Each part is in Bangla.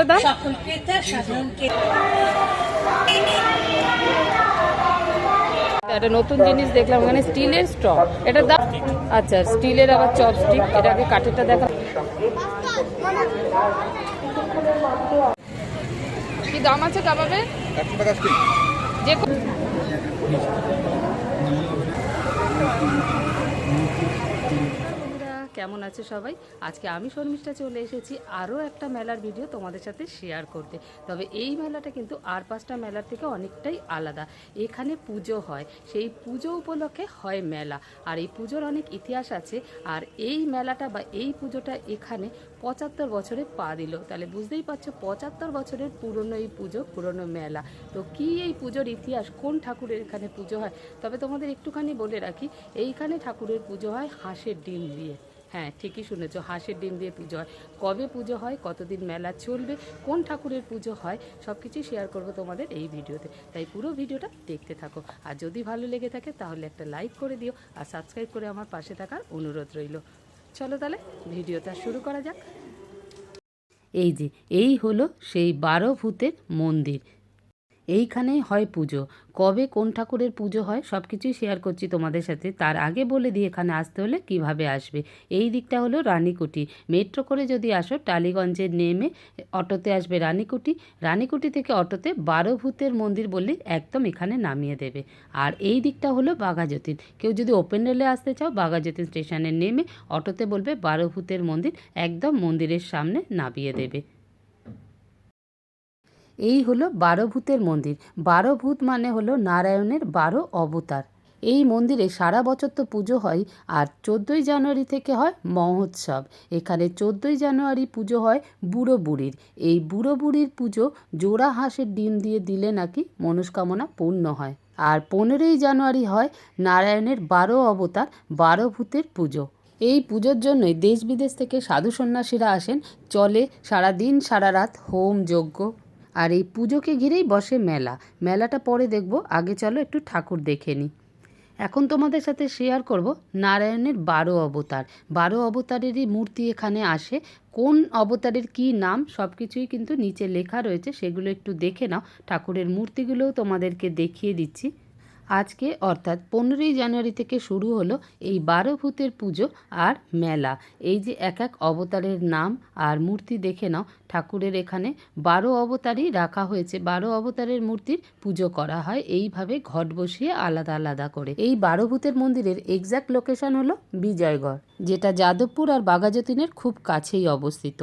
এটার দাম সকল ক্রেতা সাধারণ একটা নতুন জিনিস দেখলাম ওখানে স্টিলের স্ট্র এটার দাম আচ্ছা স্টিলের আবার চপস্টিক এটাকে কাঠেরটা দেখা কি দাম আছে কাবাবের একশো টাকা স্টিক যে কো- বন্ধুরা, কেমন আছে সবাই? আজকে আমি শর্মিষ্ঠা চলে এসেছি আরও একটা মেলার ভিডিও তোমাদের সাথে শেয়ার করতে। তবে এই মেলাটা কিন্তু আর পাঁচটা মেলার থেকে অনেকটাই আলাদা। এখানে পুজো হয়, সেই পুজো উপলক্ষে হয় মেলা। আর এই পুজোর অনেক ইতিহাস আছে, আর এই মেলাটা বা এই পুজোটা এখানে পঁচাত্তর বছরে পা দিল। তাহলে বুঝতেই পারছ, পঁচাত্তর বছরের পুরনো এই পুজো, পুরনো মেলা। তো কি এই পুজোর ইতিহাস? কোন ঠাকুরের এখানে পুজো হয়? তবে তোমাদের একটুখানি বলে রাখি, এইখানে ঠাকুরের পুজো হয় হাঁসের ডিম দিয়ে। হ্যাঁ ঠিকই শুনেছ, হাঁসের ডিম দিয়ে পুজো হয়। কবে পুজো হয়, কতদিন মেলা চলবে, কোন ঠাকুরের পুজো হয় সব কিছুই শেয়ার করব তোমাদের এই ভিডিওতে। তাই পুরো ভিডিওটা দেখতে থাকো। আর যদি ভালো লেগে থাকে, তাহলে একটা লাইক করে দিও আর সাবস্ক্রাইব করে আমার পাশে থাকার অনুরোধ রইল। চলো তাহলে ভিডিওটা শুরু করা যাক। এই যে, এই হলো সেই বারো ভূতের মন্দির। এইখানেই হয় পুজো। কবে কোন ঠাকুরের পুজো হয় সব কিছুই শেয়ার করছি তোমাদের সাথে। তার আগে বলে দিই, এখানে আসতে হলে কীভাবে আসবে? এই দিকটা হলো রানীকুটি। মেট্রো করে যদি আসো, টালিগঞ্জে নেমে অটোতে আসবে রানীকুটি। রানীকুটি থেকে অটোতে বারো ভূতের মন্দির বললে একদম এখানে নামিয়ে দেবে। আর এই দিকটা হলো বাঘাযতীন। কেউ যদি ওপেন রেলে আসতে চাও, বাঘাযতীন স্টেশনে নেমে অটোতে বলবে বারো ভূতের মন্দির, একদম মন্দিরের সামনে নামিয়ে দেবে। এই হলো বারো ভূতের মন্দির। বারো ভূত মানে হলো নারায়ণের বারো অবতার। এই মন্দিরে সারা বছর তো পুজো হয় আর চোদ্দোই জানুয়ারি থেকে হয় মহোৎসব। এখানে চোদ্দোই জানুয়ারি পুজো হয় বুড়ো বুড়ির। এই বুড়ো বুড়ির পুজো জোড়া হাঁসের ডিম দিয়ে দিলে নাকি মনস্কামনা পূর্ণ হয়। আর পনেরোই জানুয়ারি হয় নারায়ণের বারো অবতার, বারো ভূতের পুজো। এই পুজোর জন্যই দেশ বিদেশ থেকে সাধু সন্ন্যাসীরা আসেন। চলে সারা দিন সারা রাত হোম যজ্ঞ। আর এই পুজোকে ঘিরেই বসে মেলা। মেলাটা পরে দেখব। আগে চলো একটু ঠাকুর দেখে নিই এখন তোমাদের সাথে শেয়ার করব নারায়ণের বারো অবতার। বারো অবতারেরই মূর্তি এখানে আসে। কোন অবতারের কি নাম সব কিছুই কিন্তু নিচে লেখা রয়েছে। সেগুলো একটু দেখে নাও। ঠাকুরের মূর্তিগুলোও তোমাদেরকে দেখিয়ে দিচ্ছি। আজকে অর্থাৎ পনেরোই জানুয়ারি থেকে শুরু হলো এই বারো ভূতের পুজো আর মেলা। এই যে এক এক অবতারের নাম আর মূর্তি দেখে নাও, ঠাকুরের এখানে বারো অবতারই রাখা হয়েছে। বারো অবতারের মূর্তির পুজো করা হয় এইভাবে ঘট বসিয়ে আলাদা আলাদা করে। এই বারো ভূতের মন্দিরের এক্স্যাক্ট লোকেশন হলো বিজয়গড়, যেটা যাদবপুর আর বাঘাযতীনের খুব কাছেই অবস্থিত।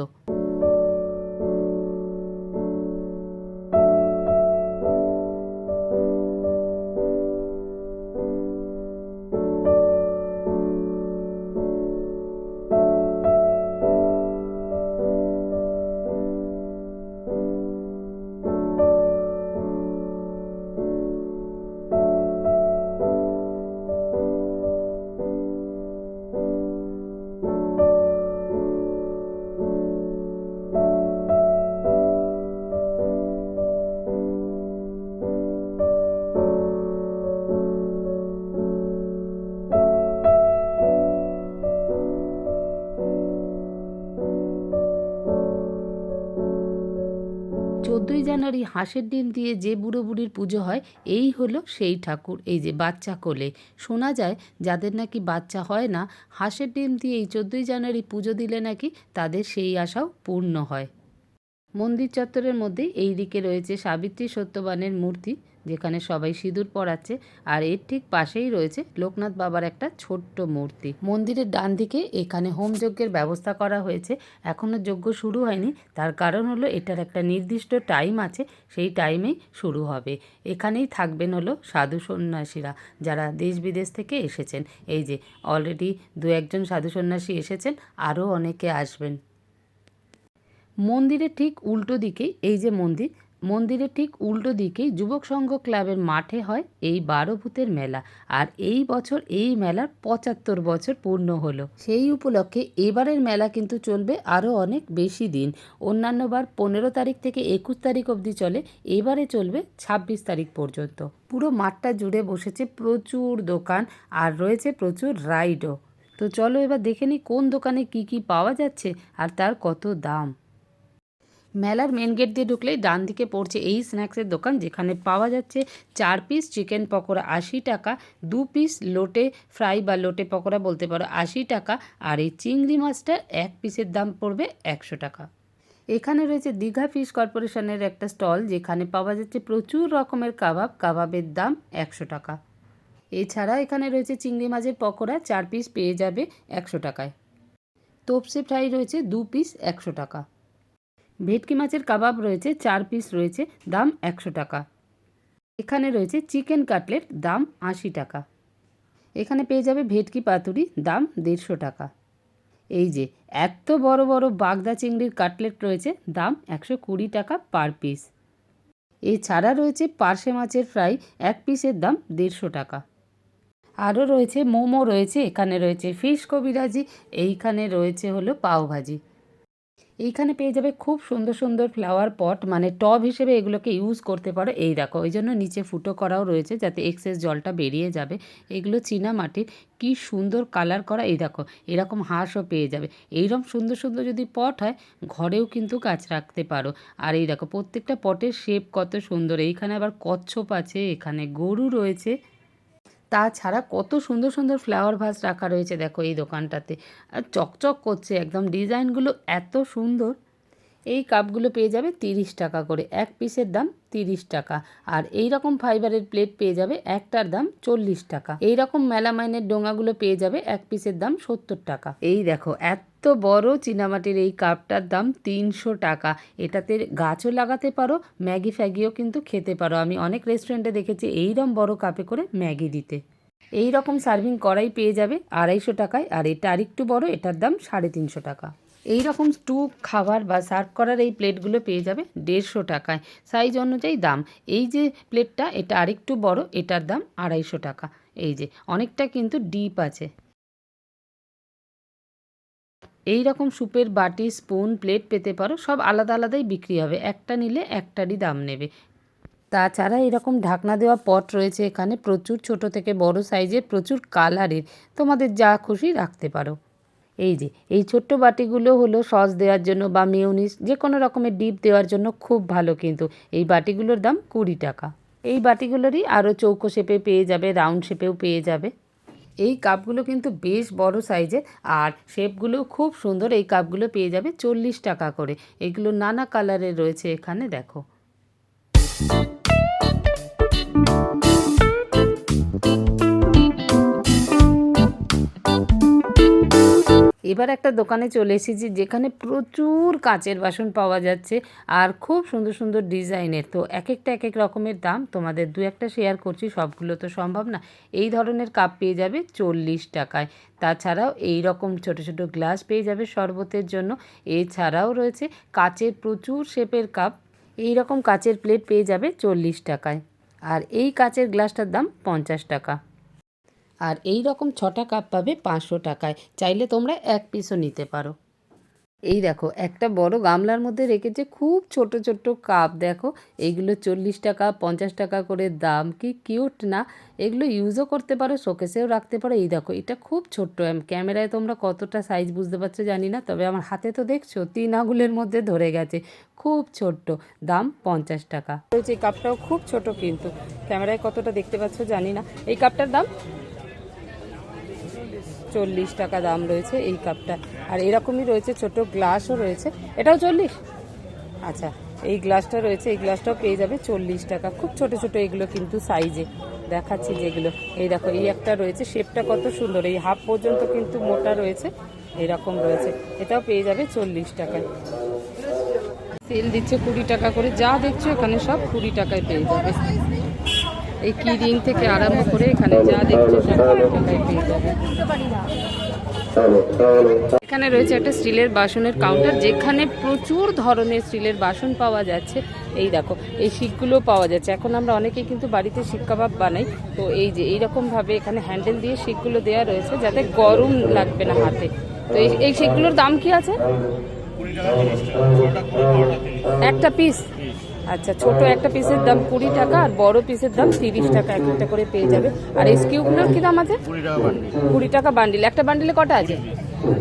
চোদ্দোই এই হাঁসের ডিম দিয়ে যে বুড়ো বুড়ির পুজো হয়, এই হলো সেই ঠাকুর, এই যে বাচ্চা কোলে। শোনা যায়, যাদের নাকি বাচ্চা হয় না, হাঁসের ডিম দিয়ে এই চোদ্দোই জানুয়ারি পুজো দিলে নাকি তাদের সেই আশাও পূর্ণ হয়। মন্দির চত্বরের মধ্যে এই দিকে রয়েছে সাবিত্রী সত্যবানের মূর্তি। যেখানে সবাই সিঁদুর পরাচ্ছে আর এর ঠিক পাশেই রয়েছে লোকনাথ বাবার একটা ছোট্ট মূর্তি। মন্দিরের ডান দিকে এখানে হোমযজ্ঞের ব্যবস্থা করা হয়েছে। এখনও যজ্ঞ শুরু হয়নি। তার কারণ হলো এটার একটা নির্দিষ্ট টাইম আছে, সেই টাইমেই শুরু হবে। এখানেই থাকবেন হলো সাধু সন্ন্যাসীরা যারা দেশ বিদেশ থেকে এসেছেন। এই যে অলরেডি দু একজন সাধু সন্ন্যাসী এসেছেন, আরও অনেকে আসবেন। মন্দিরের ঠিক উল্টো দিকেই এই যে মন্দির মন্দিরের ঠিক উল্টো দিকেই যুবক সংঘ ক্লাবের মাঠে হয় এই বারো ভূতের মেলা। আর এই বছর এই মেলার পঁচাত্তর বছর পূর্ণ হলো। সেই উপলক্ষে এবারের মেলা কিন্তু চলবে আরও অনেক বেশি দিন। অন্যান্যবার পনেরো তারিখ থেকে একুশ তারিখ অবধি চলে, এবারে চলবে ছাব্বিশ তারিখ পর্যন্ত। পুরো মাঠটা জুড়ে বসেছে প্রচুর দোকান আর রয়েছে প্রচুর রাইডও। তো চলো এবার দেখে নিই কোন দোকানে কি কি পাওয়া যাচ্ছে আর তার কত দাম। মেলার মেন গেট দিয়ে ঢুকলেই ডান দিকে পড়ছে এই স্ন্যাক্সের দোকান, যেখানে পাওয়া যাচ্ছে চার পিস চিকেন পকোড়া আশি টাকা, দু পিস লোটে ফ্রাই বা লোটে পকোড়া বলতে পারো আশি টাকা, আর এই চিংড়ি মাছটা এক পিসের দাম পড়বে একশো টাকা। এখানে রয়েছে দীঘা ফিশ কর্পোরেশনের একটা স্টল যেখানে পাওয়া যাচ্ছে প্রচুর রকমের কাবাব, কাবাবের দাম একশো টাকা। এছাড়া এখানে রয়েছে চিংড়ি মাছের পকোড়া, চার পিস পেয়ে যাবে একশো টাকায়। তোপসে ফ্রাই রয়েছে দু পিস একশো টাকা। ভেটকি মাছের কাবাব রয়েছে, চার পিস রয়েছে, দাম একশো টাকা। এখানে রয়েছে চিকেন কাটলেট, দাম আশি টাকা। এখানে পেয়ে যাবে ভেটকি পাতুরি, দাম দেড়শো টাকা। এই যে, এত বড় বড় বাগদা চিংড়ির কাটলেট রয়েছে, দাম একশো কুড়ি টাকা পার পিস এছাড়া রয়েছে পার্শে মাছের ফ্রাই, এক পিসের দাম দেড়শো টাকা। আরও রয়েছে মোমো রয়েছে, এখানে রয়েছে ফিশ কবিরাজি, এইখানে রয়েছে হলো পাওভাজি। এইখানে পেয়ে যাবে খুব সুন্দর সুন্দর ফ্লাওয়ার পট মানে টব হিসেবে এগুলোকে ইউজ করতে পারো। এই দেখো ওই জন্য নিচে ফুটো করাও রয়েছে যাতে এক্সেস জলটা বেরিয়ে যাবে। এগুলো চীনা মাটির, কি সুন্দর কালার করা। এই দেখো, এরকম হাঁসও পেয়ে যাবে। এইরকম সুন্দর সুন্দর যদি পট হয়, ঘরেও কিন্তু গাছ রাখতে পারো। আর এই দেখো, প্রত্যেকটা পটের শেপ কত সুন্দর। এইখানে আবার কচ্ছপ আছে, এখানে গরু রয়েছে। তাছাড়া কত সুন্দর সুন্দর ফ্লাওয়ার ভাস রাখা রয়েছে, দেখো এই দোকানটাতে। আর চকচক করছে, একদম ডিজাইনগুলো এত সুন্দর। এই কাপগুলো পেয়ে যাবে তিরিশ টাকা করে, এক পিসের দাম তিরিশ টাকা। আর এই রকম ফাইবারের প্লেট পেয়ে যাবে একটার দাম চল্লিশ টাকা। এই রকম মেলামাইনের ডোঙাগুলো পেয়ে যাবে এক পিসের দাম সত্তর টাকা। এই দেখো, এত বড় চীনামাটির এই কাপটার দাম তিনশো টাকা। এটাতে গাছও লাগাতে পারো, ম্যাগি ফ্যাগিও কিন্তু খেতে পারো। আমি অনেক রেস্টুরেন্টে দেখেছি এইরকম বড় কাপে করে ম্যাগি দিতে। এই রকম সার্ভিং করাই পেয়ে যাবে আড়াইশো টাকায়, আর এটা আরেকটু বড়, এটার দাম সাড়ে তিনশো টাকা। এই রকম স্টু খাবার বা সার্ভ করার এই প্লেটগুলো পেয়ে যাবে দেড়শো টাকায়। সাইজ অনুযায়ী দাম। এই যে প্লেটটা এটা আরেকটু বড়, এটার দাম আড়াইশো টাকা। এই যে, অনেকটা কিন্তু ডিপ আছে। এই রকম সুপের বাটি, স্পুন, প্লেট পেতে পারো, সব আলাদা আলাদাই বিক্রি হবে। একটা নিলে একটারই দাম নেবে। তাছাড়া এরকম ঢাকনা দেওয়া পট রয়েছে এখানে, প্রচুর ছোট থেকে বড় সাইজের, প্রচুর কালারের। তোমাদের যা খুশি রাখতে পারো। এই যে, এই ছোট্ট বাটিগুলো হলো সস দেওয়ার জন্য বা মেয়নিস যে কোনো রকমের ডিপ দেওয়ার জন্য খুব ভালো কিন্তু। এই বাটিগুলোর দাম কুড়ি টাকা। এই বাটিগুলোরই আরও চৌকো শেপে পেয়ে যাবে, রাউন্ড শেপেও পেয়ে যাবে। এই কাপগুলো কিন্তু বেশ বড় সাইজের আর শেপগুলো খুব সুন্দর এই কাপগুলো পেয়ে যাবে চল্লিশ টাকা করে। এগুলো নানা কালারের রয়েছে এখানে, দেখো। এবার একটা দোকানে চলে এসেছি যেখানে প্রচুর কাঁচের বাসন পাওয়া যাচ্ছে আর খুব সুন্দর সুন্দর ডিজাইনের। তো এক একটা এক এক রকমের দাম। তোমাদের দু একটা শেয়ার করছি, সবগুলো তো সম্ভব না। এই ধরনের কাপ পেয়ে যাবে চল্লিশ টাকায়। তাছাড়াও এই রকম ছোট ছোট গ্লাস পেয়ে যাবে শরবতের জন্য। এছাড়াও রয়েছে কাচের প্রচুর শেপের কাপ এই রকম কাচের প্লেট পেয়ে যাবে চল্লিশ টাকায়। আর এই কাচের গ্লাসটার দাম পঞ্চাশ টাকা। আর এই রকম ছটা কাপ পাবে পাঁচশো টাকায়। চাইলে তোমরা এক পিসও নিতে পারো। এই দেখো, একটা বড় গামলার মধ্যে রেখেছে খুব ছোট ছোট কাপ। দেখো, এইগুলো চল্লিশ টাকা, পঞ্চাশ টাকা করে দাম। কি কিউট না? এগুলো ইউজও করতে পারো শোকেসেও রাখতে পারো। এই দেখো, এটা খুব ছোট্ট। ক্যামেরায় তোমরা কতটা সাইজ বুঝতে পারছ জানি না, তবে আমার হাতে তো দেখছ, তিন আঙুলের মধ্যে ধরে গেছে। খুব ছোট্ট, দাম পঞ্চাশ টাকা। এই কাপটাও খুব ছোট কিন্তু। ক্যামেরায় কতটা দেখতে পাচ্ছ জানি না। এই কাপটার দাম চল্লিশ টাকা দাম রয়েছে এই কাপটা। আর এরকমই রয়েছে ছোট গ্লাসও রয়েছে। এটাও চল্লিশ? আচ্ছা এই গ্লাসটা রয়েছে, এই গ্লাসটাও পেয়ে যাবে চল্লিশ টাকা। খুব ছোট ছোট এগুলো কিন্তু সাইজে দেখাচ্ছি যেগুলো। এই দেখো, এই একটা রয়েছে, শেপটা কত সুন্দর। এই হাফ পর্যন্ত কিন্তু মোটা রয়েছে, এরকম রয়েছে। এটাও পেয়ে যাবে চল্লিশ টাকায়। সেল দিচ্ছে কুড়ি টাকা করে, যা দেখছ এখানে সব কুড়ি টাকায় পেয়ে যাবে। এই কি রিং থেকে আরম্ভ করে এখানে যা দেখছ সব টাকায় পেয়ে যাবে। এখানে রয়েছে একটা স্টিলের বাসনের কাউন্টার যেখানে প্রচুর ধরনের স্টিলের বাসন পাওয়া যাচ্ছে। এই দেখো এই শিকগুলো পাওয়া যাচ্ছে। এখন আমরা অনেকেই কিন্তু বাড়িতে শিক কাবাব বানাই। তো এই যে এইরকম ভাবে এখানে হ্যান্ডেল দিয়ে শিকগুলো দেওয়া রয়েছে যাতে গরম লাগবে না হাতে। তো এই এই শিকগুলোর দাম কি আছে? একটা পিস আচ্ছা ছোট একটা পিসের দাম কুড়ি টাকা আর বড় পিসের দাম তিরিশ টাকা এক একটা করে পেয়ে যাবে। আর এই স্কিউগুলোর কি দাম আছে? কুড়ি টাকা বান্ডিল একটা বান্ডিলে কটা আছে?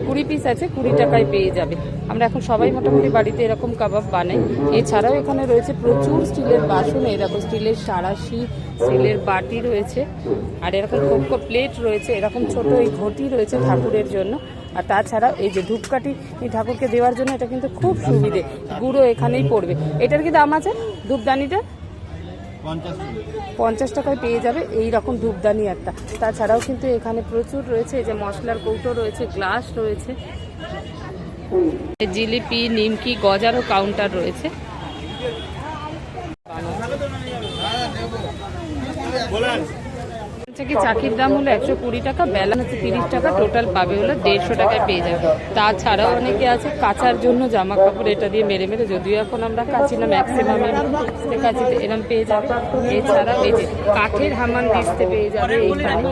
কুড়ি পিস আছে কুড়ি টাকায় পেয়ে যাবে। আমরা এখন সবাই মোটামুটি বাড়িতে এরকম কাবাব বানাই। এছাড়াও এখানে রয়েছে প্রচুর স্টিলের বাসন। এরকম স্টিলের সারাশি স্টিলের বাটি রয়েছে। আর এরকম কোকো প্লেট রয়েছে। এরকম ছোট এই ঘটি রয়েছে ঠাকুরের জন্য। আর তাছাড়া এই যে ধূপকাঠি ঠাকুরকে দেওয়ার জন্য এটা কিন্তু খুব সুবিধে। গুঁড়ো এখানেই পড়বে। এটার কি দাম আছে ধূপদানিটা পঞ্চাশ টাকায় পেয়ে যাবে এই রকম ধূপদানি একটা। তাছাড়াও কিন্তু এখানে প্রচুর রয়েছে, এই যে মশলার কৌটো রয়েছে, গ্লাস রয়েছে। জিলিপি, নিমকি, গজারও কাউন্টার রয়েছে। হচ্ছে কি চাকির দাম হলো একশো কুড়ি টাকা বেলা হচ্ছে তিরিশ টাকা টোটাল পাবে হলো দেড়শো টাকায় পেয়ে যাবে। তাছাড়াও অনেকে আছে কাচার জন্য জামা কাপড় এটা দিয়ে মেরে মেরে, যদিও এখন আমরা কাচি না ম্যাক্সিমাম কাচিতে এরম পেয়ে যাবে। এছাড়াও এই যে কাঠের হামান দিস্তে পেয়ে যাবে এইখানে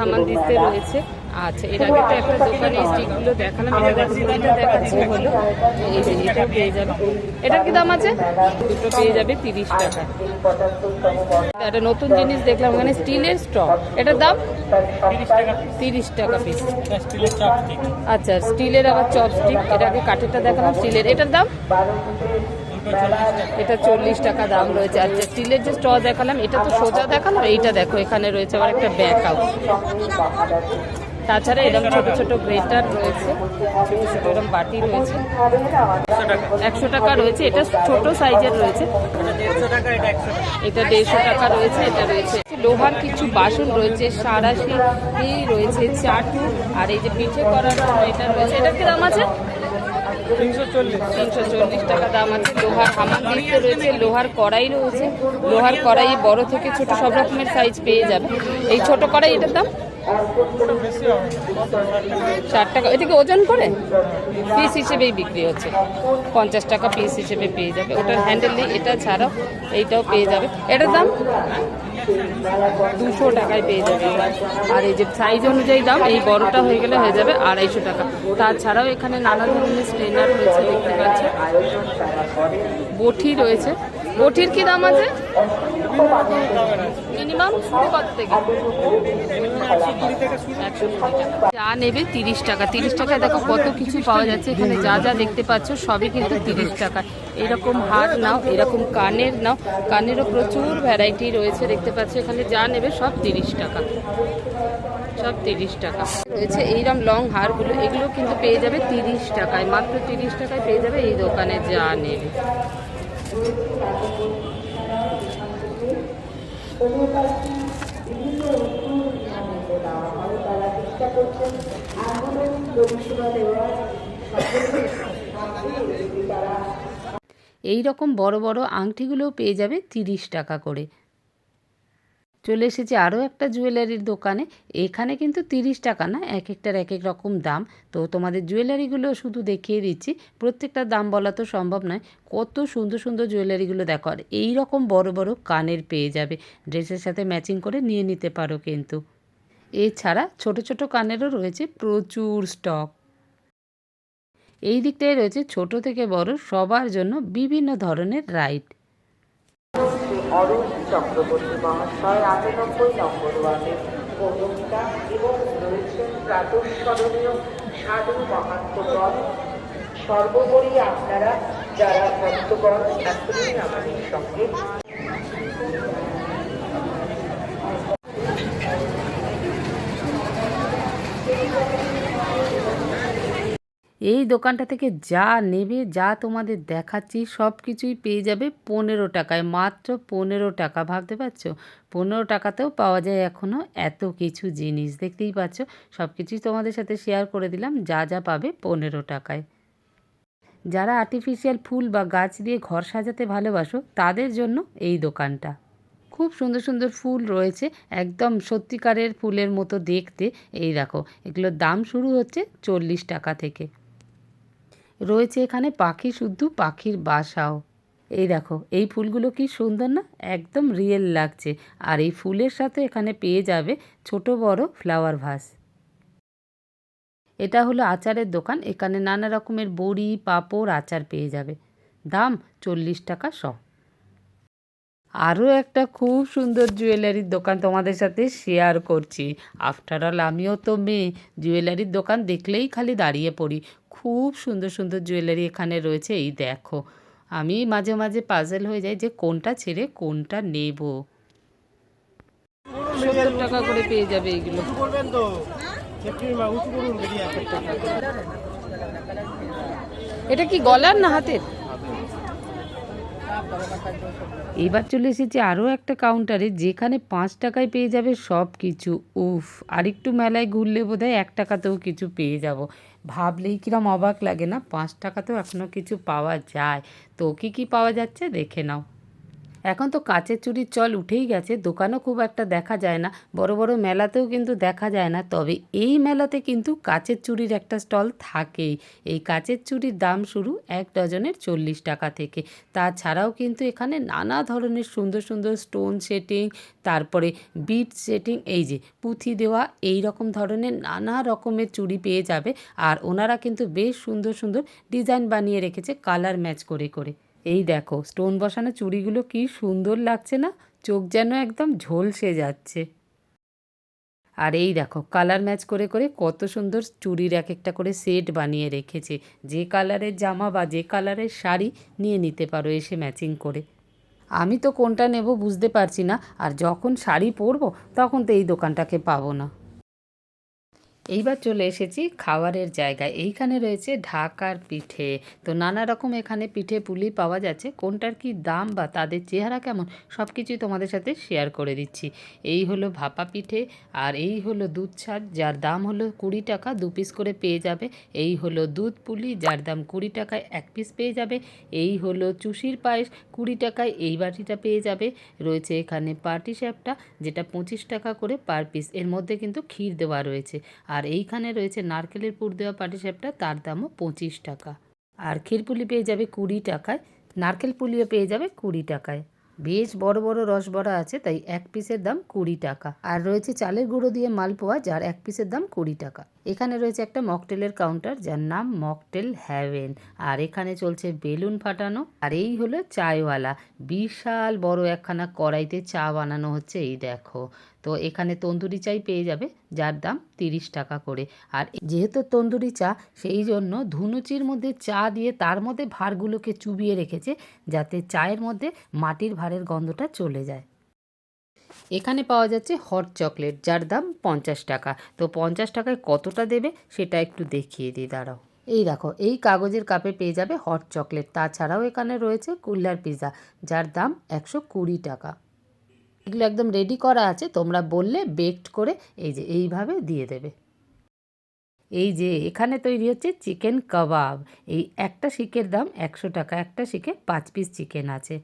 হামান দিস্তে রয়েছে। আচ্ছা এর আগে তো একটা দোকানে স্টিকগুলো দেখালাম এটা দেখো এটা দেখাচ্ছি হলো এই যে এটা পেয়ে যাবে। এটার কি দাম আছে? দুটো পেয়ে যাবে তিরিশ টাকা। একটা নতুন জিনিস দেখলাম ওখানে স্টিলের স্টক। এটার দাম? তিরিশ টাকা পিস আচ্ছা স্টিলের আবার চপস্টিক এটাকে কাঠেরটা দেখালাম স্টিলের। এটার দাম? এটা চল্লিশ টাকা দাম রয়েছে। আচ্ছা স্টিলের যে স্ট্র দেখালাম এটা তো সোজা দেখালাম এইটা দেখো এখানে রয়েছে আবার একটা ব্যাক আউট তাছাড়া এরকম ছোট ছোট গ্রেটার রয়েছে, ছোট ছোট এরকম বাটি রয়েছে। একশো টাকা রয়েছে, এটা ছোট সাইজের রয়েছে। এটা দেড়শো টাকা রয়েছে, এটা রয়েছে। লোহার কিছু বাসন রয়েছে সারাশি রয়েছে, চাটু, আর এই যে পিঠে করার জন্য এটা রয়েছে। এটার কি দাম আছে? তিনশো চল্লিশ টাকা দাম আছে। লোহার হামান দিতে রয়েছে, লোহার কড়াই রয়েছে। লোহার কড়াই বড় থেকে ছোট সব রকমের সাইজ পেয়ে যাবে। এই ছোট কড়াই এটার দাম? ষাট টাকা এটা কি ওজন করে? পিস হিসেবেই বিক্রি হচ্ছে। পঞ্চাশ টাকা পিস হিসেবে পেয়ে যাবে। ওটার হ্যান্ডেল নেই, এটা ছাড়াও এইটাও পেয়ে যাবে। এটার দাম? দুশো টাকায় পেয়ে যাবে। আর এই যে সাইজ অনুযায়ী দাম, এই বড়টা হয়ে গেলে হয়ে যাবে আড়াইশো টাকা। তাছাড়াও এখানে নানা ধরনের স্ট্রেনার রয়েছে, দেখতে পাচ্ছ বটি রয়েছে। বটির কি দাম আছে? মিনিমাম শুরু কত থেকে। যা নেবে তিরিশ টাকা। তিরিশ টাকায় দেখো কত কিছু পাওয়া যাচ্ছে। এখানে যা যা দেখতে পাচ্ছ সবই কিন্তু তিরিশ টাকা। এরকম হার নাও, এরকম কানের নাও। কানেরও প্রচুর ভ্যারাইটি রয়েছে দেখতে পাচ্ছ। এখানে যা নেবে সব তিরিশ টাকা। সব তিরিশ টাকা। রয়েছে এইরকম লং হারগুলো। এগুলো কিন্তু পেয়ে যাবে তিরিশ টাকায়। মাত্র তিরিশ টাকায় পেয়ে যাবে এই দোকানে যা নেবে। এই রকম বড় বড় আংটিগুলো পেয়ে যাবে তিরিশ টাকা করে। চলে এসেছি আরও একটা জুয়েলারির দোকানে। এখানে কিন্তু তিরিশ টাকা না, এক একটার এক এক রকম দাম। তো তোমাদের জুয়েলারিগুলো শুধু দেখিয়ে দিচ্ছি। প্রত্যেকটার দাম বলা তো সম্ভব নয়। কত সুন্দর সুন্দর জুয়েলারিগুলো দেখো। আর এই রকম বড় বড় কানের পেয়ে যাবে। ড্রেসের সাথে ম্যাচিং করে নিয়ে নিতে পারো কিন্তু। এছাড়া ছোট ছোট কানেরও রয়েছে প্রচুর স্টক। এই দিকটায় রয়েছে ছোট থেকে বড় সবার জন্য বিভিন্ন ধরনের রাইড। অরুণ চক্রবর্তী মহাশয় আটানব্বই নম্বর ওয়ার্ডের প্রবক্তা এবং রয়েছেন প্রাতঃস্মরণীয় সাধু মহাত্মগণ সর্বোপরি আপনারা যারা ভক্তগণ, এখনই আমাদের সঙ্গে এই দোকানটা থেকে যা নেবে, যা তোমাদের দেখাচ্ছি, সব কিছুই পেয়ে যাবে পনেরো টাকায়। মাত্র পনেরো টাকা, ভাবতে পারছ? পনেরো টাকাতেও পাওয়া যায় এখনও এত কিছু জিনিস, দেখতেই পাচ্ছ? সব কিছুই তোমাদের সাথে শেয়ার করে দিলাম, যা যা পাবে পনেরো টাকায়। যারা আর্টিফিশিয়াল ফুল বা গাছ দিয়ে ঘর সাজাতে ভালোবাসো, তাদের জন্য এই দোকানটা। খুব সুন্দর সুন্দর ফুল রয়েছে, একদম সত্যিকারের ফুলের মতো দেখতে। এই দেখো, এগুলোর দাম শুরু হচ্ছে চল্লিশ টাকা থেকে। রয়েছে এখানে পাখি শুদ্ধ পাখির বাসাও। এই দেখো, এই ফুলগুলো কি সুন্দর না? একদম রিয়েল লাগছে। আর এই ফুলের সাথে এখানে পেয়ে যাবে ছোট বড় ফ্লাওয়ার ভাস এটা হলো আচারের দোকান। এখানে নানা রকমের বড়ি, পাপড় আচার পেয়ে যাবে। দাম চল্লিশ টাকা শ আরও একটা খুব সুন্দর জুয়েলারির দোকান তোমাদের সাথে শেয়ার করছি। আফটার অল আমিও তো মেয়ে, জুয়েলারির দোকান দেখলেই খালি দাঁড়িয়ে পড়ি। খুব সুন্দর সুন্দর জুয়েলারি এখানে রয়েছে, এই দেখো। আমি মাঝে মাঝে পাজেল হয়ে যাই যে কোনটা ছেড়ে কোনটা নেব। টাকা করে পেয়ে যাবে এইগুলো এটা কি গলার না হাতের? এবার চলে এসেছি আরও একটা কাউন্টারে যেখানে পাঁচ টাকায় পেয়ে যাবে সব কিছু উফ, আরেকটু মেলায় ঘুরলে বোধহয় এক টাকাতেও কিছু পেয়ে যাব। ভাবলেই কিরম অবাক লাগে না, পাঁচ টাকাতেও এখনও কিছু পাওয়া যায়। তো কি কি পাওয়া যাচ্ছে? দেখে নাও। এখন তো কাঁচের চুরির চল উঠেই গেছে, দোকানও খুব একটা দেখা যায় না, বড় বড় মেলাতেও কিন্তু দেখা যায় না, তবে এই মেলাতে কিন্তু কাঁচের চুরির একটা স্টল থাকেই। এই কাঁচের চুরির দাম শুরু এক ডজনের চল্লিশ টাকা থেকে। তাছাড়াও কিন্তু এখানে নানা ধরনের সুন্দর সুন্দর স্টোন সেটিং, তারপরে বিট সেটিং, এই যে পুঁথি দেওয়া, এই রকম ধরনের নানা রকমের চুড়ি পেয়ে যাবে, আর ওনারা কিন্তু বেশ সুন্দর সুন্দর ডিজাইন বানিয়ে রেখেছে, কালার ম্যাচ করে করে। এই দেখো স্টোন বসানো চুড়িগুলো কি সুন্দর লাগছে না? চোখ যেন একদম ঝলসে যাচ্ছে। আর এই দেখো কালার ম্যাচ করে করে কত সুন্দর চুড়ির এক একটা করে সেট বানিয়ে রেখেছে। যে কালারের জামা বা যে কালারের শাড়ি নিয়ে নিতে পারো এসে ম্যাচিং করে। আমি তো কোনটা নেব বুঝতে পারছি না, আর যখন শাড়ি পরবো তখন তো এই দোকানটাকে পাবো না। এইবার চলে এসেছি খাবারের জায়গায়। এইখানে রয়েছে ঢাকার পিঠে। তো নানা রকম এখানে পিঠে পুলি পাওয়া যাচ্ছে। কোনটার কি দাম বা তাদের চেহারা কেমন সব কিছুই তোমাদের সাথে শেয়ার করে দিচ্ছি। এই হলো ভাপা পিঠে আর এই হলো দুধ ছাদ যার দাম হলো কুড়ি টাকা, দু পিস করে পেয়ে যাবে। এই হলো দুধ পুলি, যার দাম কুড়ি টাকায় এক পিস পেয়ে যাবে। এই হলো চুষির পায়েস, কুড়ি টাকায় এই বাটিটা পেয়ে যাবে। রয়েছে এখানে পাটি স্যাপটা যেটা পঁচিশ টাকা করে পার পিস এর মধ্যে কিন্তু ক্ষীর দেওয়া রয়েছে। আর এইখানে রয়েছে নারকেলের পুর দেওয়া পাটিসাপটা তার দামও পঁচিশ টাকা। আর ক্ষীরপুলি পেয়ে যাবে কুড়ি টাকায়, নারকেল পুলিও পেয়ে যাবে কুড়ি টাকায়। বেশ বড় বড় রসবড়া আছে, তাই এক পিসের দাম কুড়ি টাকা। আর রয়েছে চালের গুঁড়ো দিয়ে মালপোয়া, যার এক পিসের দাম কুড়ি টাকা। এখানে রয়েছে একটা মকটেলের কাউন্টার যার নাম মকটেল হ্যাভেন আর এখানে চলছে বেলুন ফাটানো। আর এই হলো চায়ওয়ালা। বিশাল বড় একখানা কড়াইতে চা বানানো হচ্ছে, এই দেখো। তো এখানে তন্দুরি চাই পেয়ে যাবে, যার দাম তিরিশ টাকা করে। আর যেহেতু তন্দুরি চা, সেই জন্য ধুনুচির মধ্যে চা দিয়ে তার মধ্যে ভাঁড়গুলোকে চুবিয়ে রেখেছে, যাতে চায়ের মধ্যে মাটির ভাঁড়ের গন্ধটা চলে যায়। এখানে পাওয়া যাচ্ছে হট চকলেট, যার দাম পঞ্চাশ টাকা। তো পঞ্চাশ টাকায় কতটা দেবে সেটা একটু দেখিয়ে দিই, দাঁড়াও। এই দেখো, এই কাগজের কাপে পেয়ে যাবে হট চকলেট। তাছাড়াও এখানে রয়েছে কুল্লার পিৎজা যার দাম একশো কুড়ি টাকা। এগুলো একদম রেডি করা আছে, তোমরা বললে বেকড করে এই যে এইভাবে দিয়ে দেবে। এই যে এখানে তৈরি হচ্ছে চিকেন কাবাব। এই একটা শিকের দাম একশো টাকা, একটা শিকে পাঁচ পিস চিকেন আছে।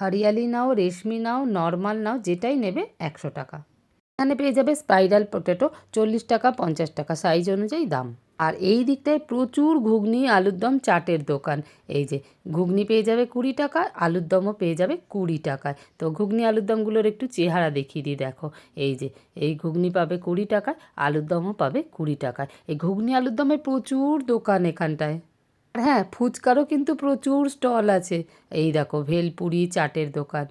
হরিয়ালি নাও, রেশমি নাও, নর্মাল নাও, যেটাই নেবে একশো টাকা। এখানে পেয়ে যাবে স্পাইরাল পটেটো, চল্লিশ টাকা, পঞ্চাশ টাকা, সাইজ অনুযায়ী দাম। আর এই দিকটায় প্রচুর ঘুগনি, আলুর দম চাটের দোকান। এই যে, ঘুগনি পেয়ে যাবে কুড়ি টাকা, আলুর দমও পেয়ে যাবে কুড়ি টাকায়। তো ঘুগনি, আলুর দমগুলোর একটু চেহারা দেখিয়ে দিই, দেখো। এই যে, এই ঘুগনি পাবে কুড়ি টাকায়, আলুর দমও পাবে কুড়ি টাকায়। এই ঘুগনি, আলুর দমের প্রচুর দোকান এখানটায়। আর হ্যাঁ ফুচকারও কিন্তু প্রচুর স্টল আছে। এই দেখো, ভেলপুরি চাটের দোকান।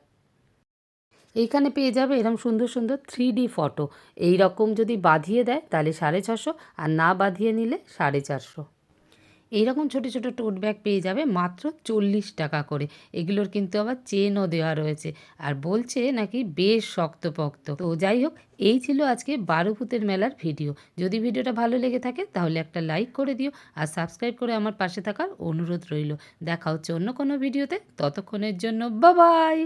এইখানে পেয়ে যাবে এরকম সুন্দর সুন্দর থ্রি ডি ফটো। এই রকম যদি বাঁধিয়ে দেয় তাহলে সাড়ে ছশো আর না বাঁধিয়ে নিলে সাড়ে চারশো। এইরকম ছোটো ছোটো টোট ব্যাগ পেয়ে যাবে মাত্র চল্লিশ টাকা করে। এগুলোর কিন্তু আবার চেনও দেওয়া রয়েছে। আর বলছে নাকি বেশ শক্তপোক্ত। তো যাই হোক, এই ছিল আজকে বারোভূতের মেলার ভিডিও। যদি ভিডিওটা ভালো লেগে থাকে, তাহলে একটা লাইক করে দিও আর সাবস্ক্রাইব করে আমার পাশে থাকার অনুরোধ রইল। দেখা হচ্ছে অন্য কোনো ভিডিওতে। ততক্ষণের জন্য বাবাই